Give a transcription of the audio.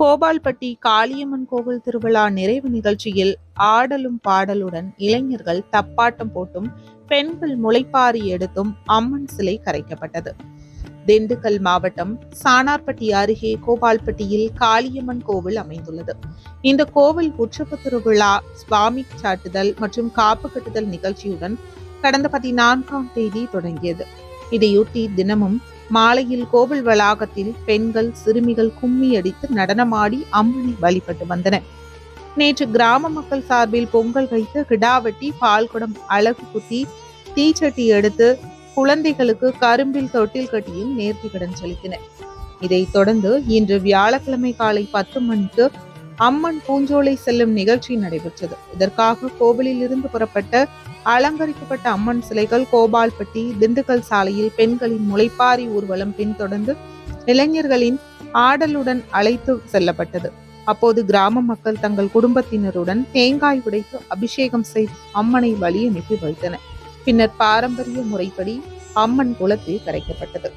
கோபால்பட்டி காளியம்மன் கோவில் திருவிழா நிறைவு நிகழ்ச்சியில் ஆடலும் பாடலுடன் இளைஞர்கள் தப்பாட்டம் போட்டும் பெண்கள் முளைப்பாரி எடுத்தும் அம்மன் சிலை கரைக்கப்பட்டது. திண்டுக்கல் மாவட்டம் சானார்பட்டி அருகே கோபால்பட்டியில் காளியம்மன் கோவில் அமைந்துள்ளது. இந்த கோவில் உற்சவ திருவிழா சுவாமி சாட்டுதல் மற்றும் காப்பு கட்டுதல் நிகழ்ச்சியுடன் கடந்த பதினான்காம் தேதி தொடங்கியது. இதையொட்டி தினமும் மாலையில் கோவில் வளாகத்தில் பெண்கள் சிறுமிகள் கும்மி அடித்து நடனமாடி அம்மனை வழிபட்டு வந்தன. நேற்று கிராம மக்கள் சார்பில் பொங்கல் வைத்து கிடாவெட்டி பால்குடம் அழகு குத்தி தீச்சட்டி எடுத்து குழந்தைகளுக்கு கரும்பில் தொட்டில் கட்டியும் நேர்த்தி கடன் செலுத்தினர் இதைத் தொடர்ந்து இன்று வியாழக்கிழமை காலை பத்து மணிக்கு அம்மன் பூஞ்சோலை செல்லும் நிகழ்ச்சி நடைபெற்றது. இதற்காக கோவிலில் இருந்து புறப்பட்ட அலங்கரிக்கப்பட்ட அம்மன் சிலைகள் கோபால்பட்டி திண்டுக்கல் சாலையில் பெண்களின் முளைப்பாரி ஊர்வலம் பின்தொடர்ந்து இளைஞர்களின் ஆடலுடன் அழைத்து செல்லப்பட்டது. அப்போது கிராம மக்கள் தங்கள் குடும்பத்தினருடன் தேங்காய் உடைத்து அபிஷேகம் செய்து அம்மனை வழி அனுப்பி வைத்தனர். பின்னர் பாரம்பரிய முறைப்படி அம்மன் குளத்தில் கரைக்கப்பட்டது.